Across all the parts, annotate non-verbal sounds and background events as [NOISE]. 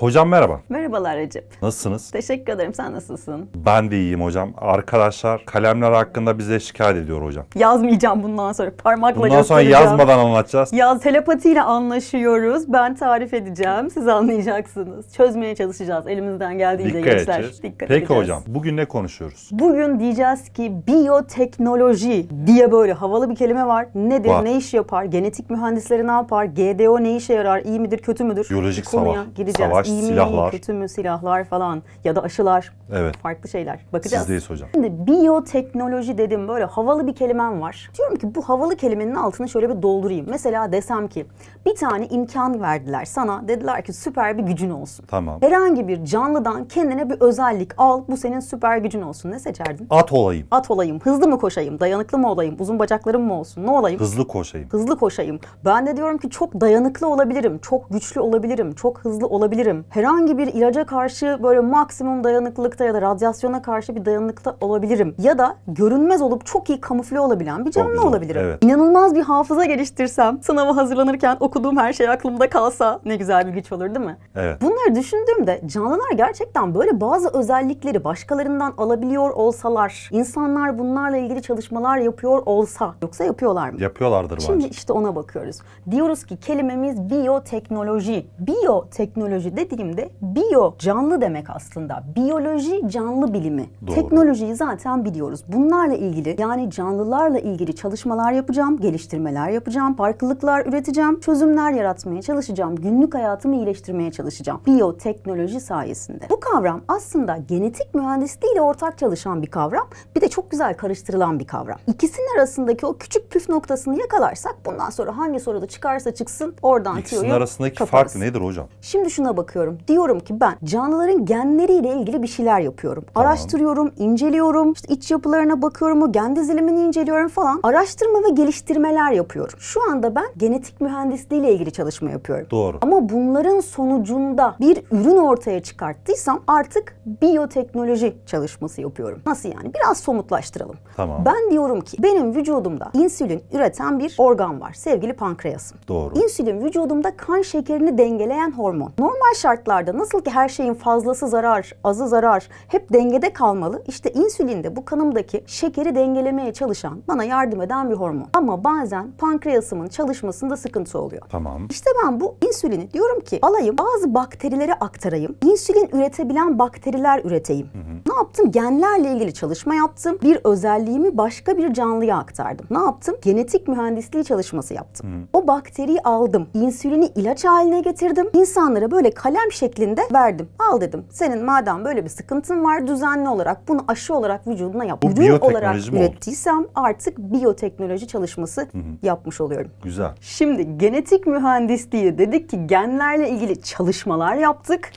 Hocam merhaba. Merhabalar Recep. Nasılsınız? Teşekkür ederim. Sen nasılsın? Ben de iyiyim hocam. Arkadaşlar kalemler hakkında bize şikayet ediyor hocam. Yazmayacağım bundan sonra. Parmakla Bundan sonra göstereceğim. yazmadan anlatacağız. Yaz telepatiyle anlaşıyoruz. Ben tarif edeceğim. Siz anlayacaksınız. Çözmeye çalışacağız elimizden geldiğince Dikkat gençler. edeceğiz. Dikkat Peki edeceğiz. hocam bugün ne konuşuyoruz? Bugün diyeceğiz ki biyoteknoloji diye böyle havalı bir kelime var. Nedir, Var. ne iş yapar, genetik mühendisleri ne yapar, GDO ne işe yarar, iyi midir, kötü müdür? Biyolojik Bu konuya savaş, gireceğiz. savaş, iyi mi, silahlar. kötü mü, silahlar falan ya da aşılar. Evet. Farklı şeyler. Bakacağız. Sizdeyiz hocam. Şimdi biyoteknoloji dedim böyle havalı bir kelimem var. Diyorum ki bu havalı kelimenin altını şöyle bir doldurayım. Mesela desem ki bir tane imkan verdiler sana. Dediler ki süper bir gücün olsun. Tamam. Herhangi bir canlıdan kendine bir özellik al. Bu senin süper gücün olsun. Ne seçerdin? At olayım. At olayım, hızlı mı koşayım, dayanıklı mı olayım, uzun bacaklarım mı olsun, ne olayım? Hızlı koşayım. Hızlı koşayım. Ben de diyorum ki çok dayanıklı olabilirim, çok güçlü olabilirim, çok hızlı olabilirim. Herhangi bir ilaca karşı böyle maksimum dayanıklılıkta ya da radyasyona karşı bir dayanıklıkta olabilirim. Ya da görünmez olup çok iyi kamufle olabilen bir canlı olabilirim. evet. İnanılmaz bir hafıza geliştirsem, sınava hazırlanırken okuduğum her şey aklımda kalsa ne güzel bir güç olur değil mi? Evet. Bunları düşündüğümde canlılar gerçekten böyle bazı özellikleri başkalarından alabiliyor olsalar, insanlar bunlarla ilgili çalışmalar yapıyor olsa, yoksa yapıyorlar mı? Yapıyorlardır Şimdi bence. işte ona bakıyoruz. Diyoruz ki kelimemiz biyoteknoloji. Biyoteknoloji dediğimde biyo canlı demek aslında. Biyoloji canlı bilimi. Doğru. Teknolojiyi zaten biliyoruz. Bunlarla ilgili yani canlılarla ilgili çalışmalar yapacağım, geliştirmeler yapacağım, farklılıklar üreteceğim, çözümler yaratmaya çalışacağım. Günlük hayatımı iyileştirmeye çalışacağım. Biyoteknoloji sayesinde. Bu kavram aslında genetik mühendisliği ile ortak çalışan bir kavram. Bir de çok güzel karıştırılan bir kavram. İkisinin arasındaki o küçük püf noktasını yakalarsak bundan sonra hangi soruda çıkarsa çıksın oradan İkisinin tüyoyu arasındaki kaparız. fark nedir hocam? Şimdi şuna bakıyorum. Diyorum ki ben canlıların genleriyle ilgili bir şeyler yapıyorum. Araştırıyorum, inceliyorum, işte iç yapılarına bakıyorum, o gen dizilimini inceliyorum falan. Araştırma ve geliştirmeler yapıyorum. Şu anda ben genetik mühendisliği ile ilgili çalışma yapıyorum. Doğru. Ama bunların sonucunda bir ürün ortaya çıkarttıysam artık biyoteknoloji çalışması yapıyorum. Nasıl yani? Biraz somutlaştıralım. Tamam. Ben diyorum ki benim vücudumda insülin üreten bir organ var. Sevgili pankreasım. Doğru. İnsülin vücudumda kan şekerini dengeleyen hormon. Normal şartlarda nasıl ki her şeyin fazlası zarar, azı zarar hep dengede kalmalı. İşte insülin de bu kanımdaki şekeri dengelemeye çalışan, bana yardım eden bir hormon. Ama bazen pankreasımın çalışmasında sıkıntı oluyor. Tamam. İşte ben bu insülini diyorum ki alayım bazı bakterilere aktarayım. İnsülin üretebilen bakteriler üreteyim. Ne yaptım? Genlerle ilgili çalışma yaptım. Bir özelliğimi başka bir canlıya aktardım. Ne yaptım? Genetik mühendisliği çalışması yaptım. O bakteriyi aldım. İnsülini ilaç haline getirdim. İnsanlara böyle kalem şeklinde verdim. Al dedim. Senin madem böyle bir sıkıntın var düzenli olarak bunu aşı olarak vücuduna yap. Bu Ürün olarak mi oldu? ürettiysem artık biyoteknoloji çalışması yapmış oluyorum. Güzel. Şimdi genetik mühendisliği dedik ki genlerle ilgili çalışmalar yaptık.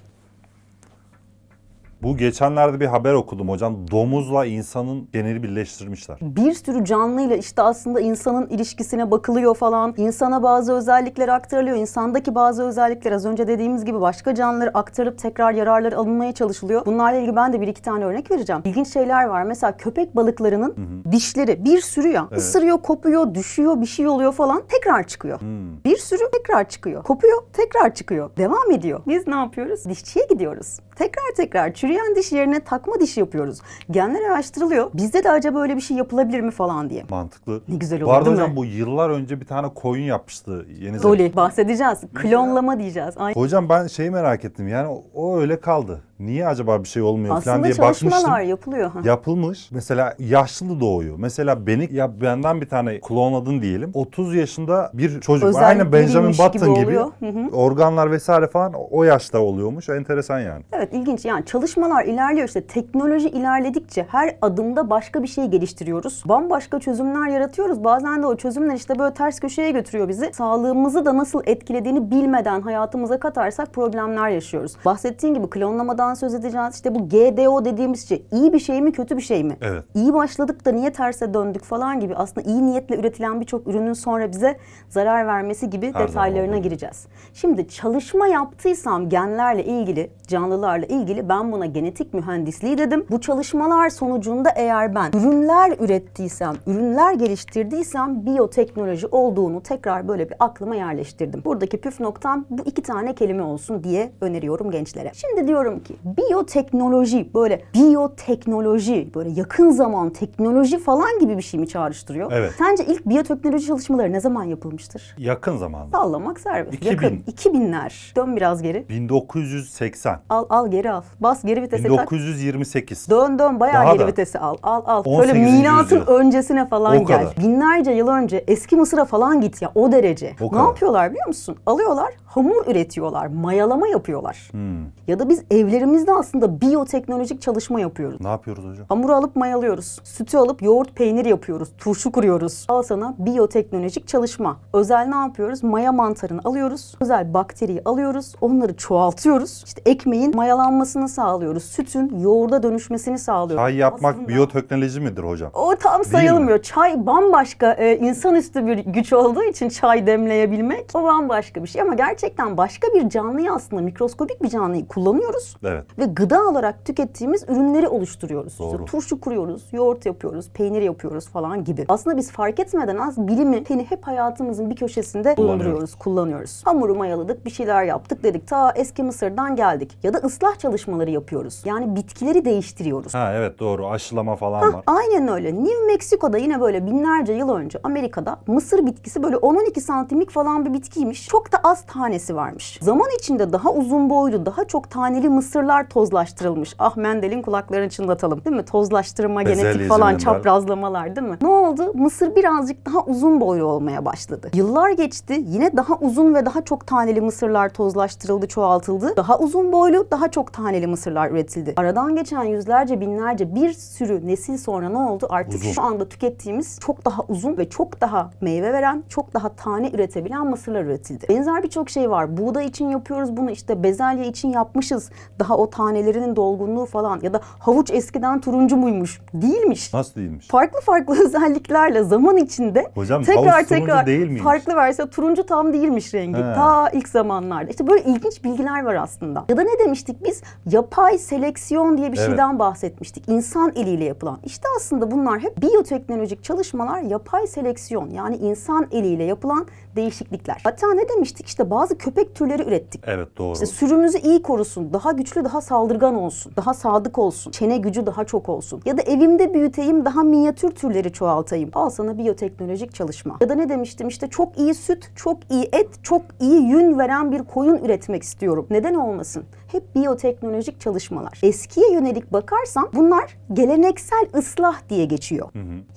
Bu geçenlerde bir haber okudum hocam. Domuzla insanın geneli birleştirmişler. Bir sürü canlıyla işte aslında insanın ilişkisine bakılıyor falan. İnsana bazı özellikler aktarılıyor. İnsandaki bazı özellikler az önce dediğimiz gibi başka canlılara aktarıp tekrar yararları alınmaya çalışılıyor. Bunlarla ilgili ben de bir iki tane örnek vereceğim. İlginç şeyler var. Mesela köpek balıklarının dişleri bir sürü ya. Isırıyor, kopuyor, düşüyor, bir şey oluyor falan. Tekrar çıkıyor. Bir sürü tekrar çıkıyor. Kopuyor, tekrar çıkıyor. Devam ediyor. Biz ne yapıyoruz? Dişçiye gidiyoruz. Tekrar tekrar çürüyen diş yerine takma diş yapıyoruz. Genler araştırılıyor. Bizde de acaba öyle bir şey yapılabilir mi falan diye. Mantıklı. Ne güzel olur, arada değil mi? hocam bu yıllar önce bir tane koyun yapmıştı Yeni. Dolly bahsedeceğiz. Klonlama diyeceğiz. Ay. Hocam ben şeyi merak ettim. Yani o öyle kaldı. Niye acaba bir şey olmuyor falan Aslında diye çalışmalar bakmıştım. yapılıyor. Ha. Yapılmış. Mesela yaşlı doğuyor. Mesela beni ya benden bir tane klonladın diyelim. 30 yaşında bir çocuk. Özel Aynı Benjamin gibi Button gibi. Hı hı. Organlar vesaire falan o yaşta oluyormuş. Enteresan yani. Evet ilginç yani çalışmalar ilerliyor işte teknoloji ilerledikçe her adımda başka bir şey geliştiriyoruz. Bambaşka çözümler yaratıyoruz. Bazen de o çözümler işte böyle ters köşeye götürüyor bizi. Sağlığımızı da nasıl etkilediğini bilmeden hayatımıza katarsak problemler yaşıyoruz. Bahsettiğin gibi klonlamadan bundan söz edeceğiz. İşte bu GDO dediğimiz şey iyi bir şey mi kötü bir şey mi? Evet. İyi başladık da niye terse döndük falan gibi aslında iyi niyetle üretilen birçok ürünün sonra bize zarar vermesi gibi Her detaylarına gireceğiz. Şimdi çalışma yaptıysam genlerle ilgili, canlılarla ilgili ben buna genetik mühendisliği dedim. Bu çalışmalar sonucunda eğer ben ürünler ürettiysem, ürünler geliştirdiysem biyoteknoloji olduğunu tekrar böyle bir aklıma yerleştirdim. Buradaki püf noktam bu iki tane kelime olsun diye öneriyorum gençlere. Şimdi diyorum ki biyoteknoloji böyle biyoteknoloji böyle yakın zaman teknoloji falan gibi bir şey mi çağrıştırıyor? Evet. Sence ilk biyoteknoloji çalışmaları ne zaman yapılmıştır? Yakın zamanda. Sallamak serbest. 2000. Yakın. 2000'ler. Dön biraz geri. 1980. Al al geri al. Bas geri vitese tak. 1928. Dön dön bayağı Daha geri da. vitesi al. Al al. 18. Böyle milatın yüzyıl. öncesine falan O gel. kadar. Binlerce yıl önce eski Mısır'a falan git ya o derece. O ne kadar. yapıyorlar biliyor musun? Alıyorlar hamur üretiyorlar. Mayalama yapıyorlar. Hmm. Ya da biz evlerimizde aslında biyoteknolojik çalışma yapıyoruz. Ne yapıyoruz hocam? Hamuru alıp mayalıyoruz. Sütü alıp yoğurt peynir yapıyoruz. Turşu kuruyoruz. Al sana biyoteknolojik çalışma. Özel ne yapıyoruz? Maya mantarını alıyoruz. Özel bakteriyi alıyoruz. Onları çoğaltıyoruz. İşte ekmeğin mayalanmasını sağlıyoruz. Sütün yoğurda dönüşmesini sağlıyoruz. Çay yapmak Aslında- biyoteknoloji midir hocam? o tam sayılmıyor. Çay bambaşka e, insanüstü bir güç olduğu için çay demleyebilmek o bambaşka bir şey. Ama gerçekten başka bir canlıyı aslında mikroskobik bir canlıyı kullanıyoruz. Evet. Ve gıda olarak tükettiğimiz ürünleri oluşturuyoruz. İşte Doğru. turşu kuruyoruz, yoğurt yapıyoruz, peynir yapıyoruz falan gibi. Aslında biz fark etmeden az bilimi hani hep hayatımızın bir köşesinde bulunduruyoruz, kullanıyoruz. Hamuru mayaladık, bir şeyler yaptık dedik. Ta eski Mısır'dan geldik. Ya da ıslah çalışmaları yapıyoruz. Yani bitkileri değiştiriyoruz. Ha evet doğru. Aşılama falan var. Aynen öyle. New Mexico'da yine böyle binlerce yıl önce Amerika'da mısır bitkisi böyle 10-12 santimlik falan bir bitkiymiş. Çok da az tanesi varmış. Zaman içinde daha uzun boylu, daha çok taneli mısırlar tozlaştırılmış. Ah Mendel'in kulaklarını çınlatalım değil mi? Tozlaştırma, Bezelye genetik falan çaprazlamalar değil mi? Ne oldu? Mısır birazcık daha uzun boylu olmaya başladı. Yıllar geçti. Yine daha uzun ve daha çok taneli mısırlar tozlaştırıldı, çoğaltıldı. Daha uzun boylu, daha çok taneli mısırlar üretildi. Aradan geçen yüzlerce, binlerce bir sürü nesil sonra ne oldu? Artık Uzun. şu anda tükettiğimiz çok daha uzun ve çok daha meyve veren, çok daha tane üretebilen mısırlar üretildi. Benzer birçok şey var. Buğday için yapıyoruz bunu, işte bezelye için yapmışız. Daha o tanelerinin dolgunluğu falan ya da havuç eskiden turuncu muymuş? Değilmiş Nasıl değilmiş? farklı farklı [LAUGHS] özelliklerle zaman içinde Hocam, tekrar tekrar değil miymiş? farklı verse turuncu tam değilmiş rengi. He. Ta ilk zamanlarda. İşte böyle ilginç bilgiler var aslında. Ya da ne demiştik biz? Yapay seleksiyon diye bir Evet. şeyden bahsetmiştik. İnsan eliyle yapılan. İşte aslında bunlar hep biyoteknolojik çalışmalar, yapay seleksiyon yani insan eliyle yapılan değişiklikler. Hatta ne demiştik? İşte bazı köpek türleri ürettik. Evet doğru. İşte sürümüzü iyi korusun, daha güçlü, daha saldırgan olsun, daha sadık olsun, çene gücü daha çok olsun. Ya da evimde büyüteyim, daha minyatür türleri çoğaltayım. Al sana biyoteknolojik çalışma. Ya da ne demiştim işte çok iyi süt, çok iyi et, çok iyi yün veren bir koyun üretmek istiyorum. Neden olmasın? Hep biyoteknolojik çalışmalar. Eskiye yönelik bakarsam bunlar geleneksel ıslah diye geçiyor.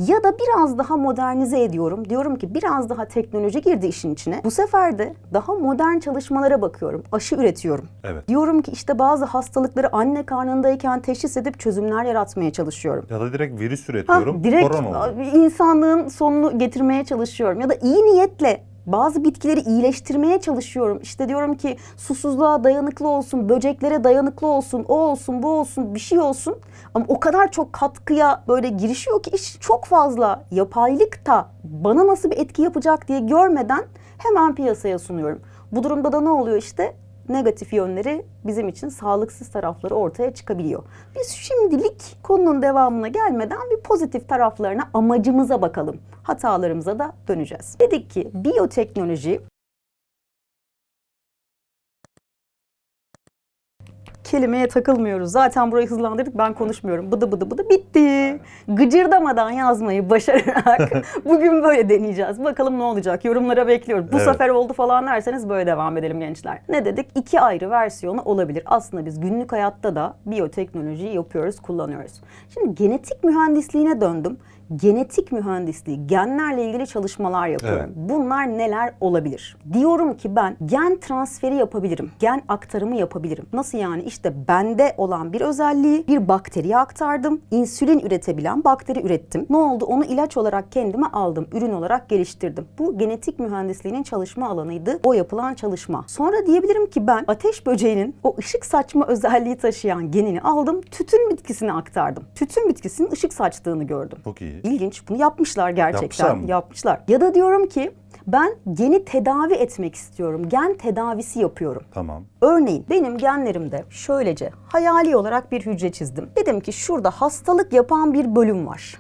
Ya da biraz daha modernize ediyorum. Diyorum ki biraz daha teknoloji girdi işin içine. Bu sefer de daha modern çalışmalara bakıyorum. Aşı üretiyorum. Evet. Diyorum ki işte bazı hastalıkları anne karnındayken teşhis edip çözümler yaratmaya çalışıyorum. Ya da direkt virüs Ha, üretiyorum. direkt Korona oluyor. insanlığın sonunu getirmeye çalışıyorum. Ya da iyi niyetle bazı bitkileri iyileştirmeye çalışıyorum. İşte diyorum ki susuzluğa dayanıklı olsun, böceklere dayanıklı olsun, o olsun, bu olsun, bir şey olsun. Ama o kadar çok katkıya böyle girişiyor ki iş çok fazla yapaylık da bana nasıl bir etki yapacak diye görmeden hemen piyasaya sunuyorum. Bu durumda da ne oluyor işte? Negatif yönleri bizim için sağlıksız tarafları ortaya çıkabiliyor. Biz şimdilik konunun devamına gelmeden bir pozitif taraflarına amacımıza bakalım. Hatalarımıza da döneceğiz. Dedik ki biyoteknoloji kelimeye takılmıyoruz. Zaten burayı hızlandırdık ben konuşmuyorum. Bıdı bıdı bıdı bitti. Gıcırdamadan yazmayı başararak [LAUGHS] bugün böyle deneyeceğiz. Bakalım ne olacak? Yorumlara bekliyorum. Bu Evet. sefer oldu falan derseniz böyle devam edelim gençler. Ne dedik? İki ayrı versiyonu olabilir. Aslında biz günlük hayatta da biyoteknolojiyi yapıyoruz, kullanıyoruz. Şimdi genetik mühendisliğine döndüm. Genetik mühendisliği, genlerle ilgili çalışmalar yapıyorum. Bunlar neler olabilir? Diyorum ki ben gen transferi yapabilirim. Gen aktarımı yapabilirim. Nasıl yani? İşte bende olan bir özelliği bir bakteriye aktardım. İnsülin üretebilen bakteri ürettim. Ne oldu? Onu ilaç olarak kendime aldım. Ürün olarak geliştirdim. Bu genetik mühendisliğinin çalışma alanıydı. O yapılan çalışma. Sonra diyebilirim ki ben ateş böceğinin o ışık saçma özelliği taşıyan genini aldım. Tütün bitkisine aktardım. Tütün bitkisinin ışık saçtığını gördüm. Çok iyi. İlginç. Bunu yapmışlar gerçekten. Yapmışlar mı? Yapmışlar. Ya da diyorum ki ben geni tedavi etmek istiyorum. Gen tedavisi yapıyorum. Tamam. Örneğin benim genlerimde şöylece hayali olarak bir hücre çizdim. Dedim ki şurada hastalık yapan bir bölüm var.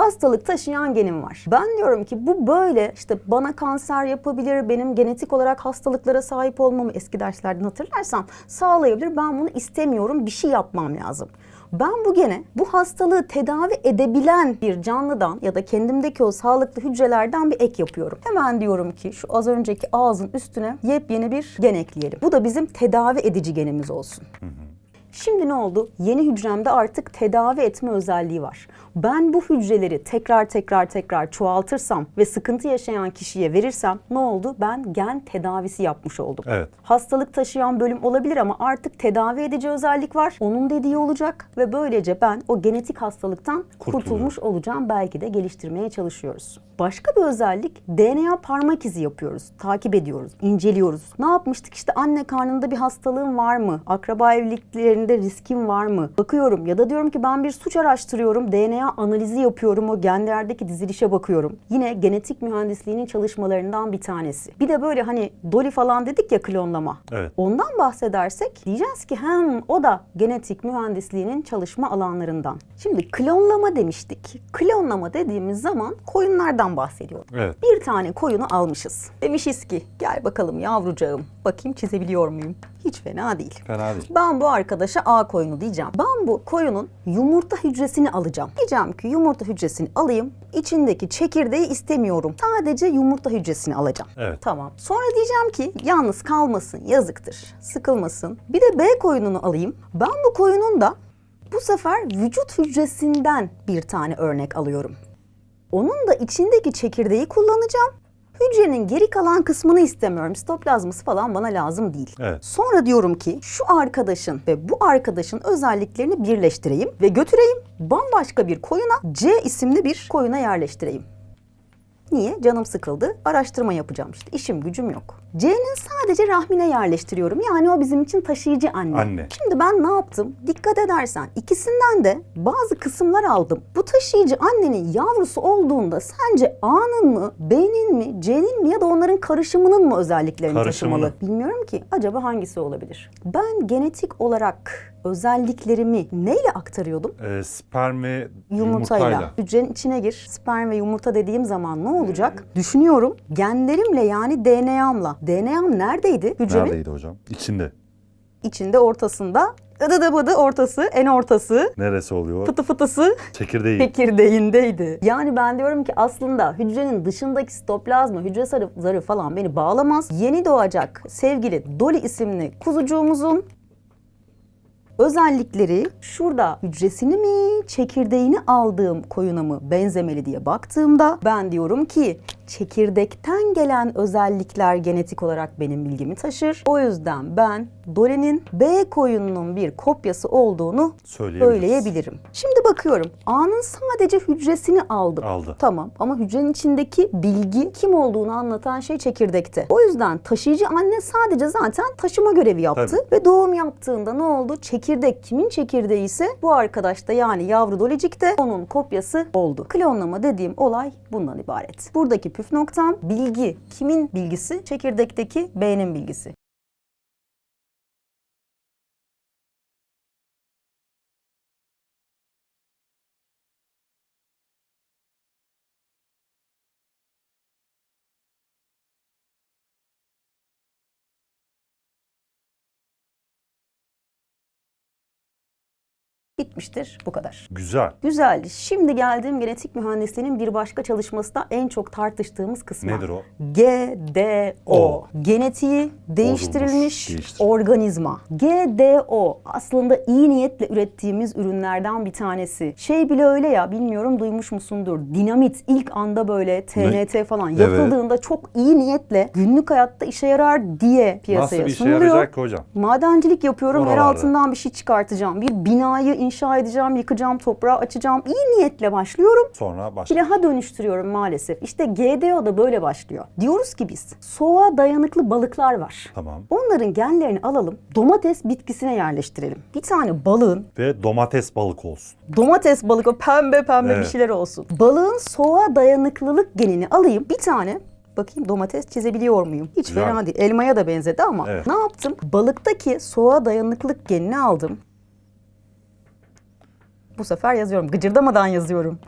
hastalık taşıyan genim var. Ben diyorum ki bu böyle işte bana kanser yapabilir, benim genetik olarak hastalıklara sahip olmamı eski derslerden hatırlarsam sağlayabilir. Ben bunu istemiyorum, bir şey yapmam lazım. Ben bu gene bu hastalığı tedavi edebilen bir canlıdan ya da kendimdeki o sağlıklı hücrelerden bir ek yapıyorum. Hemen diyorum ki şu az önceki ağzın üstüne yepyeni bir gen ekleyelim. Bu da bizim tedavi edici genimiz olsun. Şimdi ne oldu? Yeni hücremde artık tedavi etme özelliği var. Ben bu hücreleri tekrar tekrar tekrar çoğaltırsam ve sıkıntı yaşayan kişiye verirsem ne oldu? Ben gen tedavisi yapmış oldum. Evet. Hastalık taşıyan bölüm olabilir ama artık tedavi edici özellik var. Onun dediği olacak ve böylece ben o genetik hastalıktan Kurtuluyor. kurtulmuş olacağım. Belki de geliştirmeye çalışıyoruz. Başka bir özellik DNA parmak izi yapıyoruz. Takip ediyoruz, inceliyoruz. Ne yapmıştık? İşte anne karnında bir hastalığın var mı? Akraba evliliklerinde riskin var mı? Bakıyorum ya da diyorum ki ben bir suç araştırıyorum. DNA analizi yapıyorum. O genlerdeki dizilişe bakıyorum. Yine genetik mühendisliğinin çalışmalarından bir tanesi. Bir de böyle hani Dolly falan dedik ya klonlama. Evet. Ondan bahsedersek diyeceğiz ki hem o da genetik mühendisliğinin çalışma alanlarından. Şimdi klonlama demiştik. Klonlama dediğimiz zaman koyunlardan bahsediyoruz. Evet. Bir tane koyunu almışız. Demişiz ki gel bakalım yavrucağım bakayım çizebiliyor muyum? Hiç fena değil. Fena değil. Ben bu arkadaşa A koyunu diyeceğim. Ben bu koyunun yumurta hücresini alacağım. Diyeceğim ki yumurta hücresini alayım. İçindeki çekirdeği istemiyorum. Sadece yumurta hücresini alacağım. Evet. Tamam. Sonra diyeceğim ki yalnız kalmasın, yazıktır, sıkılmasın. Bir de B koyununu alayım. Ben bu koyunun da bu sefer vücut hücresinden bir tane örnek alıyorum. Onun da içindeki çekirdeği kullanacağım. Hücrenin geri kalan kısmını istemiyorum. Sitoplazması falan bana lazım değil. Evet. Sonra diyorum ki şu arkadaşın ve bu arkadaşın özelliklerini birleştireyim ve götüreyim. Bambaşka bir koyuna C isimli bir koyuna yerleştireyim. Niye? Canım sıkıldı. Araştırma yapacağım işte. İşim gücüm yok. C'nin sadece rahmine yerleştiriyorum. Yani o bizim için taşıyıcı anne. Anne. Şimdi ben ne yaptım? Dikkat edersen ikisinden de bazı kısımlar aldım. Bu taşıyıcı annenin yavrusu olduğunda sence A'nın mı, B'nin mi, C'nin mi ya da onların karışımının mı özelliklerini Karışımını. taşımalı? Bilmiyorum ki. Acaba hangisi olabilir? Ben genetik olarak özelliklerimi neyle aktarıyordum? Ee, sperm ve Yumurtayla. yumurtayla. Hücrenin içine gir. Sperm ve yumurta dediğim zaman ne olacak? Düşünüyorum. Genlerimle yani DNA'mla. DNA'm neredeydi? Hücremin Neredeydi hocam? İçinde. içinde ortasında. Idıdı bıdı ortası, en ortası, Neresi oluyor? fıtı fıtısı Çekirdeği. çekirdeğindeydi. Yani ben diyorum ki aslında hücrenin dışındaki sitoplazma, hücre zarı, zarı falan beni bağlamaz. Yeni doğacak sevgili Dolly isimli kuzucuğumuzun özellikleri şurada hücresini mi, çekirdeğini aldığım koyuna mı benzemeli diye baktığımda ben diyorum ki çekirdekten gelen özellikler genetik olarak benim bilgimi taşır. O yüzden ben Dolly'nin B koyununun bir kopyası olduğunu söyleyebilirim. Şimdi bakıyorum. A'nın sadece hücresini aldım. Aldı. Tamam ama hücrenin içindeki bilgi kim olduğunu anlatan şey çekirdekte. O yüzden taşıyıcı anne sadece zaten taşıma görevi yaptı ve doğum yaptığında ne oldu? Çekirdek kimin çekirdeği ise bu arkadaş da yani yavru dolicik de onun kopyası oldu. Klonlama dediğim olay bundan ibaret. Buradaki püf noktam bilgi. Kimin bilgisi? Çekirdekteki B'nin bilgisi. Bitmiştir. Bu kadar. Güzel. Güzel. Şimdi geldiğim genetik mühendisliğinin bir başka çalışması da en çok tartıştığımız kısmı. Nedir o? GDO. O. Genetiği değiştirilmiş değiştir- organizma. GDO aslında iyi niyetle ürettiğimiz ürünlerden bir tanesi. Şey bile öyle ya bilmiyorum duymuş musundur. Dinamit ilk anda böyle TNT falan Evet. yapıldığında çok iyi niyetle günlük hayatta işe yarar diye piyasaya Nasıl bir işe sunuluyor. yarayacak ki hocam? Madencilik yapıyorum, Oralarda. altından bir şey çıkartacağım. Bir binayı inşa edeceğim, yıkacağım, toprağı açacağım. İyi niyetle başlıyorum. Sonra başka. Silaha dönüştürüyorum maalesef. İşte GDO da böyle başlıyor. Diyoruz ki biz soğuğa dayanıklı balıklar var. Tamam. Onların genlerini alalım, domates bitkisine yerleştirelim. Bir tane balığın Ve domates balık olsun. domates balık o pembe pembe bir Evet. şeyler olsun. Balığın soğuğa dayanıklılık genini alayım. Bir tane Bakayım domates çizebiliyor muyum? Hiç Güzel. fena değil. Elmaya da benzedi ama Evet. ne yaptım? Balıktaki soğuğa dayanıklılık genini aldım. Bu sefer yazıyorum. Gıcırdamadan yazıyorum.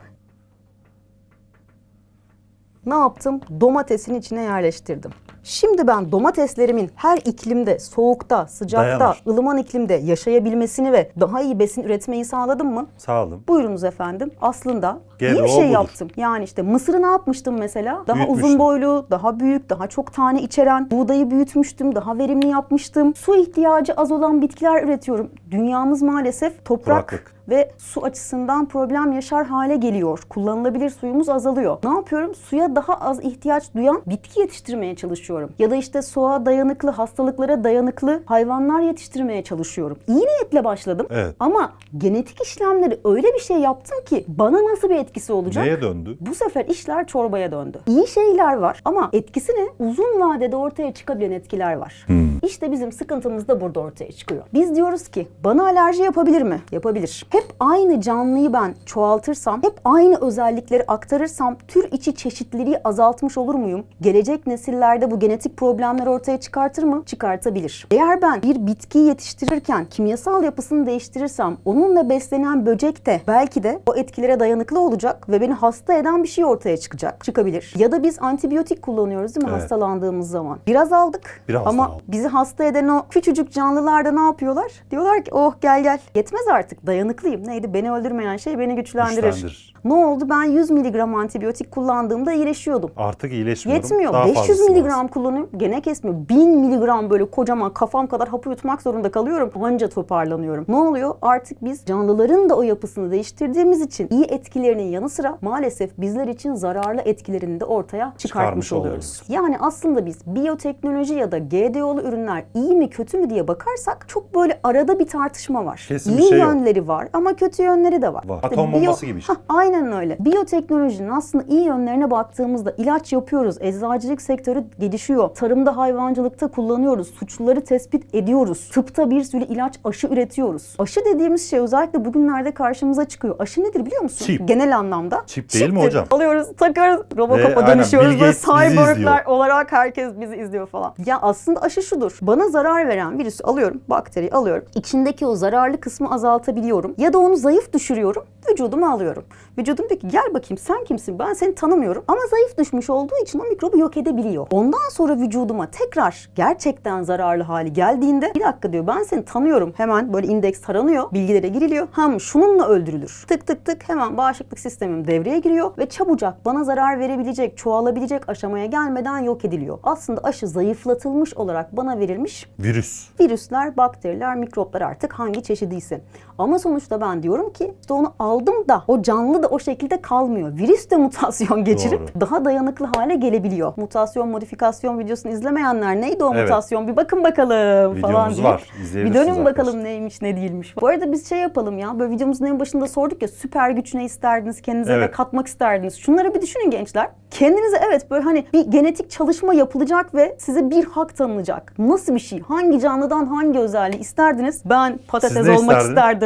Ne yaptım? Domatesin içine yerleştirdim. Şimdi ben domateslerimin her iklimde, soğukta, sıcakta, Dayanır. ılıman iklimde yaşayabilmesini ve daha iyi besin üretmeyi sağladım mı? Sağ olun. Buyurunuz efendim. Aslında iyi GDO bir şey budur. yaptım. Yani işte mısırı ne yapmıştım mesela? Daha uzun boylu, daha büyük, daha çok tane içeren buğdayı büyütmüştüm, daha verimli yapmıştım. Su ihtiyacı az olan bitkiler üretiyorum. Dünyamız maalesef toprak Kuraklık. ve su açısından problem yaşar hale geliyor. Kullanılabilir suyumuz azalıyor. Ne yapıyorum? Suya daha az ihtiyaç duyan bitki yetiştirmeye çalışıyorum. Ya da işte soğuğa dayanıklı, hastalıklara dayanıklı hayvanlar yetiştirmeye çalışıyorum. İyi niyetle başladım. Evet. Ama genetik işlemleri öyle bir şey yaptım ki bana nasıl bir etkisi olacak? Neye döndü? Bu sefer işler çorbaya döndü. İyi şeyler var ama etkisi ne? Uzun vadede ortaya çıkabilen etkiler var. İşte bizim sıkıntımız da burada ortaya çıkıyor. Biz diyoruz ki bana alerji yapabilir mi? Yapabilir. Hep aynı canlıyı ben çoğaltırsam, hep aynı özellikleri aktarırsam tür içi çeşitliliği azaltmış olur muyum? Gelecek nesillerde bu genetik problemler ortaya çıkartır mı? Çıkartabilir. Eğer ben bir bitkiyi yetiştirirken kimyasal yapısını değiştirirsem onunla beslenen böcek de belki de o etkilere dayanıklı olacak ve beni hasta eden bir şey ortaya çıkacak. Çıkabilir. Ya da biz antibiyotik kullanıyoruz değil mi Evet. hastalandığımız zaman? Biraz aldık Biraz ama aldık. bizi hasta eden o küçücük canlılar da ne yapıyorlar? Diyorlar ki oh gel gel. Yetmez artık dayanıklıyım. Neydi? Beni öldürmeyen şey beni güçlendirir. Güçlendirir. Ne oldu? Ben 100 miligram antibiyotik kullandığımda iyileşiyordum. Artık iyileşmiyorum. Yetmiyor. Daha 500 fazlası miligram lazım. Kullanıyorum. Gene kesmiyor. 1000 miligram böyle kocaman kafam kadar hapı yutmak zorunda kalıyorum. Anca toparlanıyorum. Ne oluyor? Artık biz canlıların da o yapısını değiştirdiğimiz için iyi etkilerinin yanı sıra maalesef bizler için zararlı etkilerini de ortaya çıkartmış, Çıkarmış oluyoruz. oluyoruz. Yani aslında biz biyoteknoloji ya da GDO'lu ürünler iyi mi kötü mü diye bakarsak çok böyle arada bir tartışma var. Kesin bir iyi şey yok. yönleri var ama kötü yönleri de var. Var. Atom bombası gibi işte. Hah, Aynen öyle. Biyoteknolojinin aslında iyi yönlerine baktığımızda ilaç yapıyoruz. Eczacılık sektörü gelişiyor. Tarımda, hayvancılıkta kullanıyoruz. Suçluları tespit ediyoruz. Tıpta bir sürü ilaç, aşı üretiyoruz. Aşı dediğimiz şey özellikle bugünlerde karşımıza çıkıyor. Aşı nedir biliyor musun? Çip. Genel anlamda. Çip değil mi Çiptir. hocam? Alıyoruz, takıyoruz, Robocop'a dönüşüyoruz ve cyborglar olarak herkes bizi izliyor falan. Ya aslında aşı şudur. Bana zarar veren virüsü alıyorum, bakteriyi alıyorum. İçindeki o zararlı kısmı azaltabiliyorum. Ya da onu zayıf düşürüyorum, vücuduma alıyorum. Vücudum diyor ki gel bakayım sen kimsin? Ben seni tanımıyorum. Ama zayıf düşmüş olduğu için o mikrobu yok edebiliyor. Ondan sonra vücuduma tekrar gerçekten zararlı hali geldiğinde bir dakika diyor ben seni tanıyorum. Hemen böyle indeks taranıyor. Bilgilere giriliyor. Hem şununla öldürülür. Tık tık tık hemen bağışıklık sistemim devreye giriyor ve çabucak bana zarar verebilecek, çoğalabilecek aşamaya gelmeden yok ediliyor. Aslında aşı zayıflatılmış olarak bana verilmiş Virüs. virüsler, bakteriler, mikroplar artık hangi çeşidiyse. Ama sonuçta ben diyorum ki işte onu aldım da o canlı da o şekilde kalmıyor. Virüs de [LAUGHS] mutasyon geçirip Doğru. daha dayanıklı hale gelebiliyor. Mutasyon, modifikasyon videosunu izlemeyenler neydi o Evet. mutasyon? Bir bakın bakalım falan Videomuz diye. var. Bir dönün bakalım neymiş ne değilmiş. Bu arada biz şey yapalım ya böyle videomuzun en başında sorduk ya süper güç ne isterdiniz kendinize Evet. ve katmak isterdiniz. Şunları bir düşünün gençler. Kendinize evet böyle hani bir genetik çalışma yapılacak ve size bir hak tanınacak. Nasıl bir şey? Hangi canlıdan hangi özelliği isterdiniz? Ben patates olmak isterdiniz? isterdim.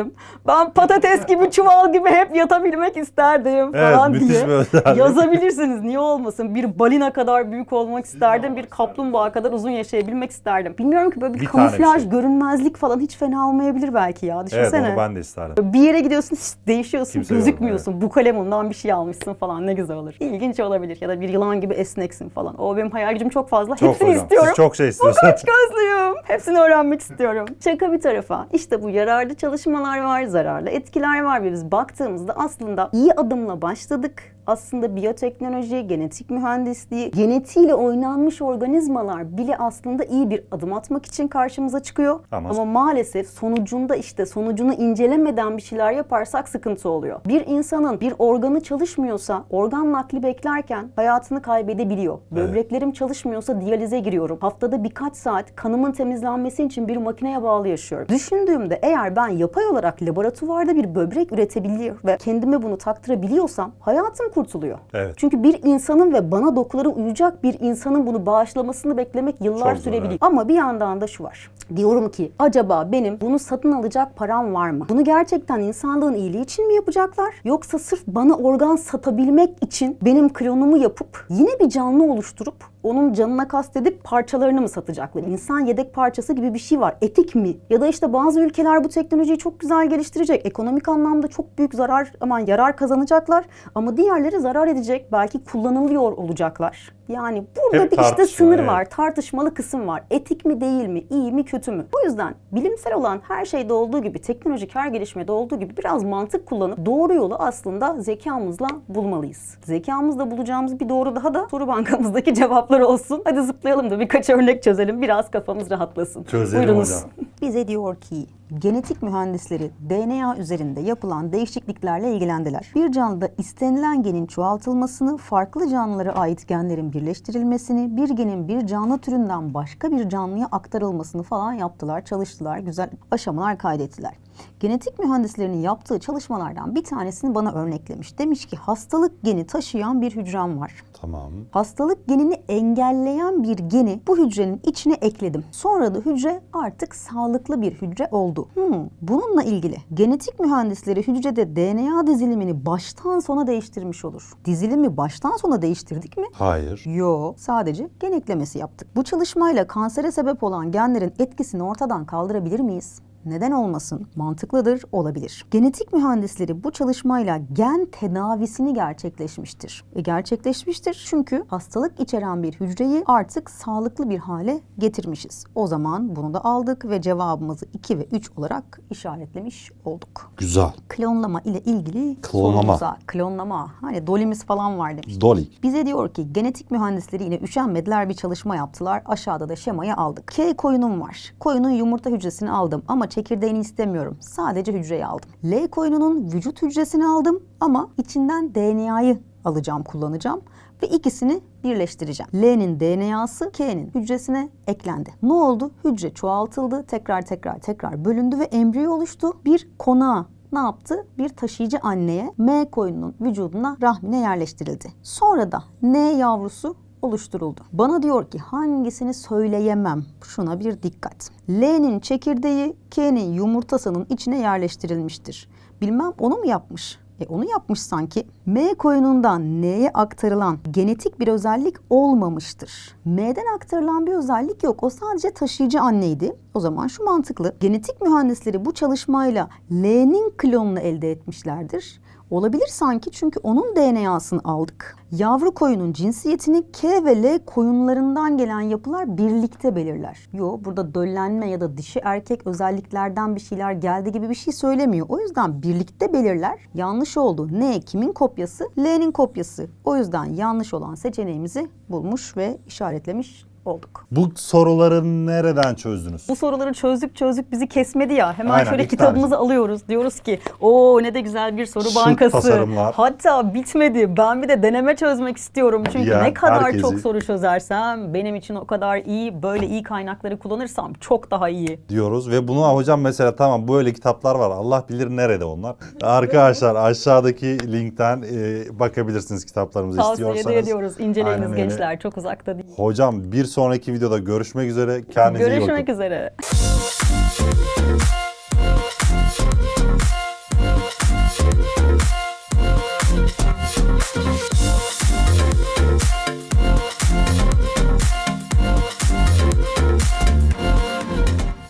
Ben patates gibi çuval gibi hep yatabilmek isterdim Evet, falan müthiş diye. bir. Yazabilirsiniz. Niye olmasın? Bir balina kadar büyük olmak isterdim. Bir kaplumbağa kadar uzun yaşayabilmek isterdim. Bilmiyorum ki böyle bir, Bir kamuflaj, şey. görünmezlik falan hiç fena olmayabilir belki ya. Evet Düşünsene. onu ben de isterdim. Bir yere gidiyorsun değişiyorsun, Kimse yok, gözükmüyorsun. Bu kalemundan bir şey almışsın falan ne güzel olur. İlginç olabilir ya da bir yılan gibi esneksin falan. O benim hayal gücüm çok fazla. Çok Hepsini hocam. istiyorum. Siz çok şey Bu istiyorsunuz. [LAUGHS] kaç gözlüyüm. Hepsini öğrenmek istiyorum. Şaka bir tarafa. İşte bu yararlı çalışmalar faydalar var, zararlı etkiler var ve biz baktığımızda aslında iyi adımla başladık. Aslında biyoteknoloji, genetik mühendisliği, genetiğiyle oynanmış organizmalar bile aslında iyi bir adım atmak için karşımıza çıkıyor. Ama- Ama maalesef sonucunda işte sonucunu incelemeden bir şeyler yaparsak sıkıntı oluyor. Bir insanın bir organı çalışmıyorsa organ nakli beklerken hayatını kaybedebiliyor. Böbreklerim çalışmıyorsa diyalize giriyorum. Haftada birkaç saat kanımın temizlenmesi için bir makineye bağlı yaşıyorum. Düşündüğümde eğer ben yapay olarak laboratuvarda bir böbrek üretebiliyor ve kendime bunu taktırabiliyorsam hayatım kurtuluyor. Evet. Çünkü bir insanın ve bana dokuları uyacak bir insanın bunu bağışlamasını beklemek yıllar Çok zor, evet. Ama bir yandan da şu var. Diyorum ki acaba benim bunu satın alacak param var mı? Bunu gerçekten insanlığın iyiliği için mi yapacaklar? Yoksa sırf bana organ satabilmek için benim klonumu yapıp yine bir canlı oluşturup onun canına kastedip parçalarını mı satacaklar? İnsan yedek parçası gibi bir şey var. Etik mi? Ya da işte bazı ülkeler bu teknolojiyi çok güzel geliştirecek. Ekonomik anlamda çok büyük zarar, aman yarar kazanacaklar. Ama diğerleri zarar edecek. Belki kullanılıyor olacaklar. Yani burada Hep bir işte sınır evet. var tartışmalı kısım var. Etik mi değil mi, iyi mi kötü mü? O yüzden bilimsel olan her şeyde olduğu gibi, teknolojik her gelişmede olduğu gibi biraz mantık kullanıp doğru yolu aslında zekamızla bulmalıyız. Zekamızla bulacağımız bir doğru daha da soru bankamızdaki [LAUGHS] cevapları olsun. Hadi zıplayalım da birkaç örnek çözelim, biraz kafamız rahatlasın. Çözelim Buyurunuz. hocam. Bize diyor ki genetik mühendisleri DNA üzerinde yapılan değişikliklerle ilgilendiler. Bir canlıda istenilen genin çoğaltılmasını, farklı canlılara ait genlerin birleştirilmesini, bir genin bir canlı türünden başka bir canlıya aktarılmasını falan yaptılar, çalıştılar, güzel aşamalar kaydettiler. Genetik mühendislerinin yaptığı çalışmalardan bir tanesini bana örneklemiş. Demiş ki hastalık geni taşıyan bir hücrem var. Tamam. Hastalık genini engelleyen bir geni bu hücrenin içine ekledim. Sonra da hücre artık sağlıklı bir hücre oldu. Hmm, bununla ilgili genetik mühendisleri hücrede DNA dizilimini baştan sona değiştirmiş olur. Dizilimi baştan sona değiştirdik mi? Hayır. Yo, sadece gen eklemesi yaptık. Bu çalışmayla kansere sebep olan genlerin etkisini ortadan kaldırabilir miyiz? Neden olmasın? Mantıklıdır, olabilir. Genetik mühendisleri bu çalışmayla gen tedavisini gerçekleşmiştir. E gerçekleşmiştir çünkü hastalık içeren bir hücreyi artık sağlıklı bir hale getirmişiz. O zaman bunu da aldık ve cevabımızı 2 ve 3 olarak işaretlemiş olduk. Güzel. Klonlama ile ilgili Klonlama. sorumuza, klonlama, hani dolimiz falan var demiş. Dolly. Bize diyor ki genetik mühendisleri yine üşenmediler bir çalışma yaptılar. Aşağıda da şemayı aldık. K koyunum var. Koyunun yumurta hücresini aldım ama çekirdeğini istemiyorum. Sadece hücreyi aldım. L koyununun vücut hücresini aldım ama içinden DNA'yı alacağım, kullanacağım ve ikisini birleştireceğim. L'nin DNA'sı K'nin hücresine eklendi. Ne oldu? Hücre çoğaltıldı, tekrar tekrar tekrar bölündü ve embriyo oluştu. Bir konağa ne yaptı? Bir taşıyıcı anneye M koyunun vücuduna rahmine yerleştirildi. Sonra da N yavrusu oluşturuldu. Bana diyor ki hangisini söyleyemem. Şuna bir dikkat. L'nin çekirdeği K'nin yumurtasının içine yerleştirilmiştir. Bilmem onu mu yapmış? E onu yapmış sanki. M koyunundan N'ye aktarılan genetik bir özellik olmamıştır. M'den aktarılan bir özellik yok. O sadece taşıyıcı anneydi. O zaman şu mantıklı. Genetik mühendisleri bu çalışmayla L'nin klonunu elde etmişlerdir. Olabilir sanki çünkü onun DNA'sını aldık. Yavru koyunun cinsiyetini K ve L koyunlarından gelen yapılar birlikte belirler. Yo burada döllenme ya da dişi erkek özelliklerden bir şeyler geldi gibi bir şey söylemiyor. O yüzden birlikte belirler. Yanlış oldu. N kimin kopyası? L'nin kopyası. O yüzden yanlış olan seçeneğimizi bulmuş ve işaretlemiş olduk. Bu soruları nereden çözdünüz? Bu soruları çözdük çözdük bizi kesmedi ya. Hemen Aynen, şöyle iki kitabımızı alıyoruz. Diyoruz ki o ne de güzel bir soru Şık bankası. tasarımlar. Hatta bitmedi. Ben bir de deneme çözmek istiyorum. Çünkü Ya, ne kadar herkesi- çok soru çözersem benim için o kadar iyi. Böyle iyi kaynakları kullanırsam çok daha iyi. diyoruz ve bunu hocam mesela tamam böyle kitaplar var Allah bilir nerede onlar. Arkadaşlar [LAUGHS] aşağıdaki linkten e, bakabilirsiniz kitaplarımızı Tavsiye istiyorsanız. de ediyoruz. İnceleyiniz Aynen öyle. gençler. Çok uzakta değil. Hocam bir sonraki videoda görüşmek üzere. Kendinize iyi bakın. Görüşmek üzere.